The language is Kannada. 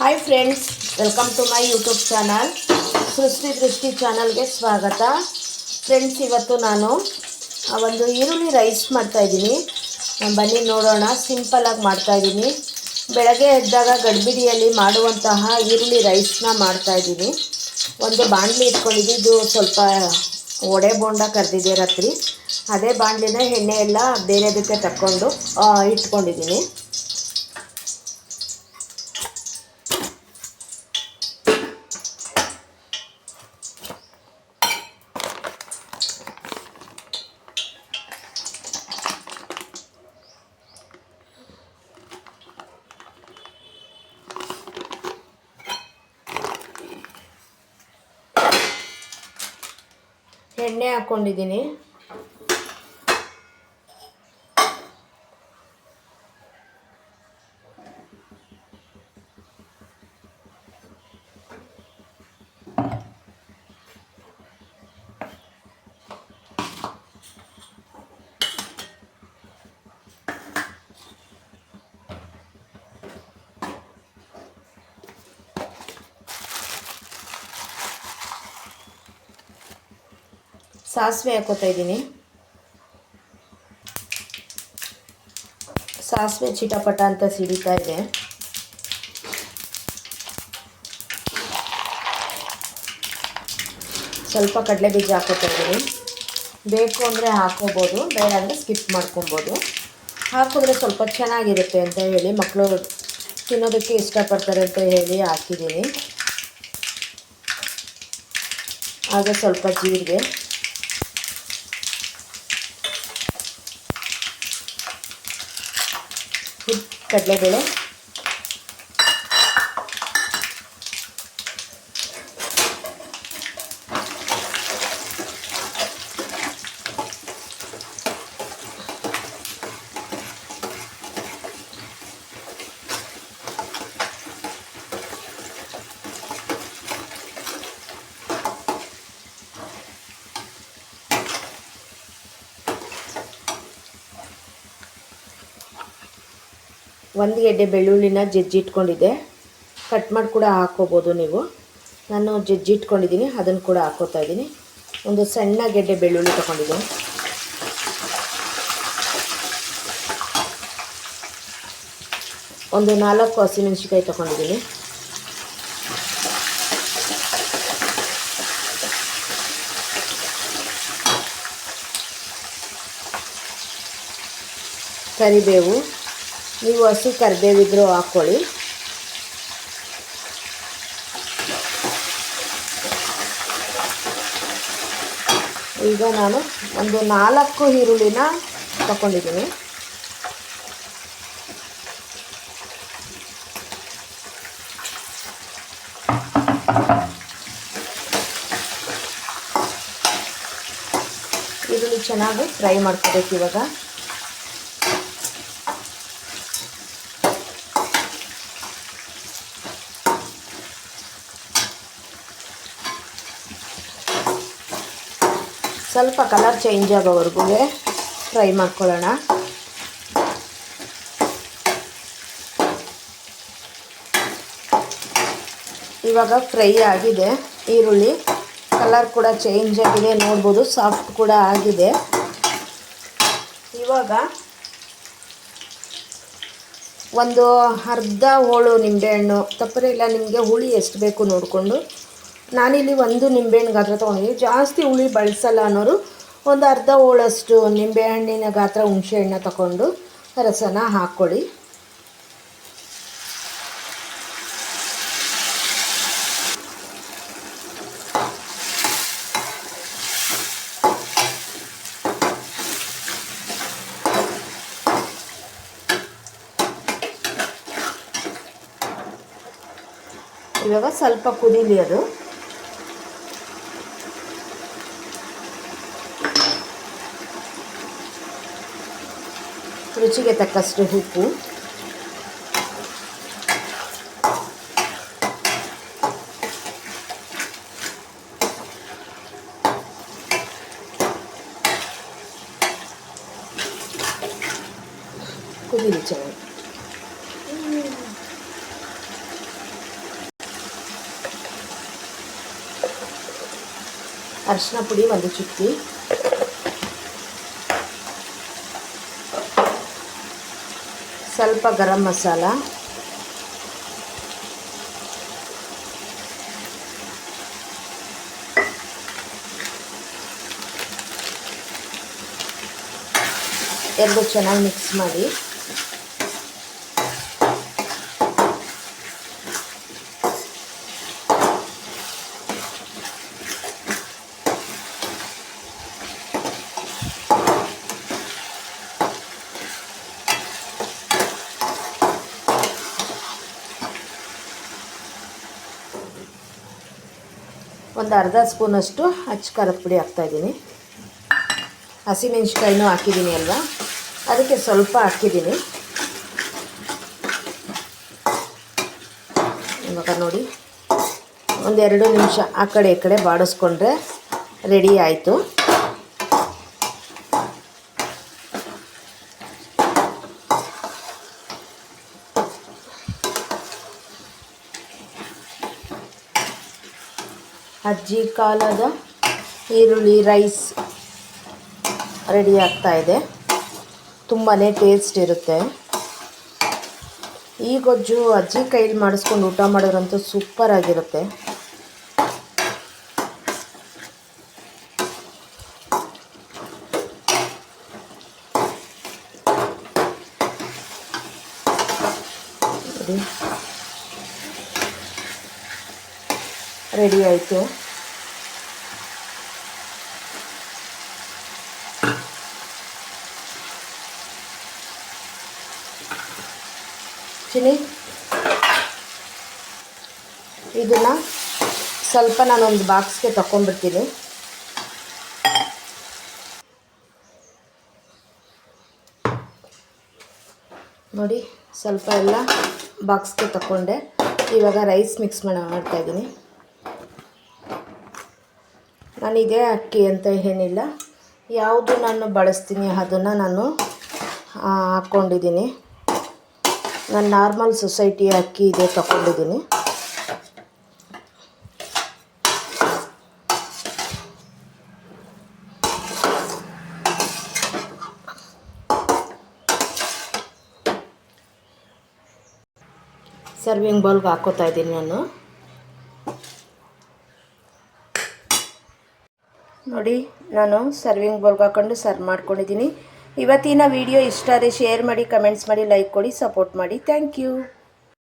Hi friends welcome to my YouTube channel Srishti Drishti ಚಾನಲ್ಗೆ ಸ್ವಾಗತ. ಫ್ರೆಂಡ್ಸ್ ಇವತ್ತು ನಾನು ಒಂದು ಈರುಳ್ಳಿ ರೈಸ್ ಮಾಡ್ತಾಯಿದ್ದೀನಿ ಬನ್ನಿ ನೋಡೋಣ ಸಿಂಪಲಾಗಿ ಮಾಡ್ತಾಯಿದ್ದೀನಿ ಬೆಳಗ್ಗೆ ಎದ್ದಾಗ ಗಡ್ಬಿಡಿಯಲ್ಲಿ ಮಾಡುವಂತಹ ಈರುಳ್ಳಿ ರೈಸ್ನ ಮಾಡ್ತಾಯಿದ್ದೀನಿ ಒಂದು ಬಾಣಲಿ ಇಟ್ಕೊಂಡಿದ್ದು, ಇದು ಸ್ವಲ್ಪ ಒಡೆ ಬೋಂಡ ಕರೆದಿದೆ ರಾತ್ರಿ. ಅದೇ ಬಾಣಲಿನ ಎಣ್ಣೆ ಎಲ್ಲ ಬೇರೆದಕ್ಕೆ ತಕ್ಕೊಂಡು ಇಟ್ಕೊಂಡಿದ್ದೀನಿ. ಎಣ್ಣೆ ಹಾಕ್ಕೊಂಡಿದ್ದೀನಿ ಸಾಸಿವೆ ಹಾಕೋತಾ ಇದ್ದೀನಿ. ಸಾಸಿವೆ ಚಿಟಪಟ ಅಂತ ಸಿಡಿತಾ ಇದೆ. ಸ್ವಲ್ಪ ಕಡಲೆ ಬೀಜ ಹಾಕೋತಾ ಇದ್ದೀನಿ. ಬೇಕು ಅಂದರೆ ಹಾಕೋಬೋದು, ಬೇಡ ಅಂದರೆ ಸ್ಕಿಪ್ ಮಾಡ್ಕೊಬೋದು. ಹಾಕಿದ್ರೆ ಸ್ವಲ್ಪ ಚೆನ್ನಾಗಿರುತ್ತೆ ಅಂತ ಹೇಳಿ ಮಕ್ಕಳು ತಿನ್ನೋದಕ್ಕೆ ಇಷ್ಟಪಡ್ತಾರೆ ಅಂತ ಹೇಳಿ ಹಾಕಿದ್ದೀನಿ. ಹಾಗೆ ಸ್ವಲ್ಪ ಜೀರಿಗೆ. ಕಡಲೆಬೇಳೆ. ಒಂದು ಗೆಡ್ಡೆ ಬೆಳ್ಳುಳ್ಳಿನ ಜಜ್ಜಿಟ್ಕೊಂಡಿದ್ದೆ ಕಟ್ ಮಾಡಿ ಕೂಡ ಹಾಕ್ಕೋಬೋದು ನೀವು. ನಾನು ಜಜ್ಜಿಟ್ಕೊಂಡಿದ್ದೀನಿ, ಅದನ್ನು ಕೂಡ ಹಾಕ್ಕೋತಾ ಇದ್ದೀನಿ. ಒಂದು ಸಣ್ಣ ಗೆಡ್ಡೆ ಬೆಳ್ಳುಳ್ಳಿ ತೊಗೊಂಡಿದ್ದೀನಿ. ಒಂದು ನಾಲ್ಕು ಹಸಿಮೆಣ್ಸಿಕಾಯಿ ತೊಗೊಂಡಿದ್ದೀನಿ. ಕರಿಬೇವು. ನೀವು ಹಸಿ ಕರಿದೇವಿದ್ರು ಹಾಕ್ಕೊಳ್ಳಿ. ಈಗ ನಾನು ಒಂದು ನಾಲ್ಕು ಈರುಳ್ಳಿನ ತಗೊಂಡಿದ್ದೀನಿ ಈರುಳ್ಳಿ ಚೆನ್ನಾಗಿ ಫ್ರೈ ಮಾಡ್ಕೋಬೇಕು ಇವಾಗ. ಸ್ವಲ್ಪ ಕಲರ್ ಚೇಂಜ್ ಆಗೋವರೆಗೂ ಫ್ರೈ ಮಾಡ್ಕೊಳ್ಳೋಣ. ಇವಾಗ ಫ್ರೈ ಆಗಿದೆ. ಈರುಳ್ಳಿ ಕಲರ್ ಕೂಡ ಚೇಂಜ್ ಆಗಿದೆ. ನೋಡ್ಬೋದು ಸಾಫ್ಟ್ ಕೂಡ ಆಗಿದೆ. ಇವಾಗ ಒಂದು ಅರ್ಧ ಹೋಳು ನಿಂಬೆಹಣ್ಣು ತಪ್ಪರೆ ಇಲ್ಲ, ನಿಮಗೆ ಹುಳಿ ಎಷ್ಟು ಬೇಕು ನೋಡಿಕೊಂಡು. ನಾನಿಲ್ಲಿ ಒಂದು ನಿಂಬೆಹಣ್ಣು ಗಾತ್ರ ತೊಗೊಂಡಿದ್ದೀನಿ. ಜಾಸ್ತಿ ಹುಳಿ ಬಳಸಲ್ಲ ಅನ್ನೋರು ಒಂದು ಅರ್ಧ ಹೋಳಷ್ಟು ನಿಂಬೆಹಣ್ಣಿನ ಗಾತ್ರ ಹುಣಸೆಹಣ್ಣ ತಗೊಂಡು ರಸನ ಹಾಕ್ಕೊಳ್ಳಿ. ಇವಾಗ ಸ್ವಲ್ಪ ಕುದೀಲಿ ಅದು. ರುಚಿಗೆ तक ಉಪ್ಪು. अर्शन पुड़ी वाली चुटकी ಸ್ವಲ್ಪ ಗರಂ ಮಸಾಲ. ಎರಡು ಚೆನ್ನಾಗಿ ಮಿಕ್ಸ್ ಮಾಡಿ. ಒಂದು ಅರ್ಧ ಸ್ಪೂನಷ್ಟು ಅಚ್ಚ ಖಾರದ ಪುಡಿ ಹಾಕ್ತಾಯಿದ್ದೀನಿ ಹಸಿಮೆಣ್ಸಿಕಾಯಿನೂ ಹಾಕಿದ್ದೀನಿ ಅಲ್ವಾ? ಅದಕ್ಕೆ ಸ್ವಲ್ಪ ಹಾಕಿದ್ದೀನಿ. ಇವಾಗ ನೋಡಿ, ಒಂದೆರಡು ನಿಮಿಷ ಆ ಕಡೆ ಈ ಕಡೆ ಬಾಡಿಸ್ಕೊಂಡ್ರೆ ರೆಡಿ ಆಯಿತು. ಅಜ್ಜಿ ಕಾಲದ ಈರುಳ್ಳಿ ರೈಸ್ ರೆಡಿ ಆಗ್ತಾ ಇದೆ. ತುಂಬಾ ಟೇಸ್ಟ್ ಇರುತ್ತೆ. ಈ ಗೊಜ್ಜು ಅಜ್ಜಿ ಕೈಲಿ ಮಾಡಿಸ್ಕೊಂಡು ಊಟ ಮಾಡೋರಂತೂ ಸೂಪರ್ ಆಗಿರುತ್ತೆ. ರೆಡಿ ಆಯಿತು. ಚಿಲಿ ಇದನ್ನು ಸ್ವಲ್ಪ ನಾನೊಂದು ಬಾಕ್ಸ್ಗೆ ತಗೊಂಡ್ಬಿಡ್ತೀನಿ ನೋಡಿ, ಸ್ವಲ್ಪ ಎಲ್ಲ ಬಾಕ್ಸ್ಗೆ ತಗೊಂಡೆ ಇವಾಗ ರೈಸ್ ಮಿಕ್ಸ್ ಮಾಡಿ ಮಾಡ್ತಾಯಿದ್ದೀನಿ ನಾನು ಇದೇ ಅಕ್ಕಿ ಅಂತ ಏನಿಲ್ಲ. ಯಾವುದು ನಾನು ಬಳಸ್ತೀನಿ ಅದನ್ನು ನಾನು ಹಾಕ್ಕೊಂಡಿದ್ದೀನಿ ನಾನು ನಾರ್ಮಲ್ ಸೊಸೈಟಿ ಅಕ್ಕಿ ಇದೆ ತಗೊಂಡಿದ್ದೀನಿ. ಸರ್ವಿಂಗ್ ಬೌಲ್ಗೆ ಹಾಕೋತಾ ಇದ್ದೀನಿ ನಾನು. ನೋಡಿ, ನಾನು ಸರ್ವಿಂಗ್ ಬೌಲ್ಗೆ ಹಾಕೊಂಡು ಸರ್ವ್ ಮಾಡ್ಕೊಂಡಿದ್ದೀನಿ. ಇವತ್ತಿನ ವಿಡಿಯೋ ಇಷ್ಟ ಆದರೆ ಶೇರ್ ಮಾಡಿ ಕಮೆಂಟ್ಸ್ ಮಾಡಿ ಲೈಕ್ ಕೊಡಿ ಸಪೋರ್ಟ್ ಮಾಡಿ. Thank you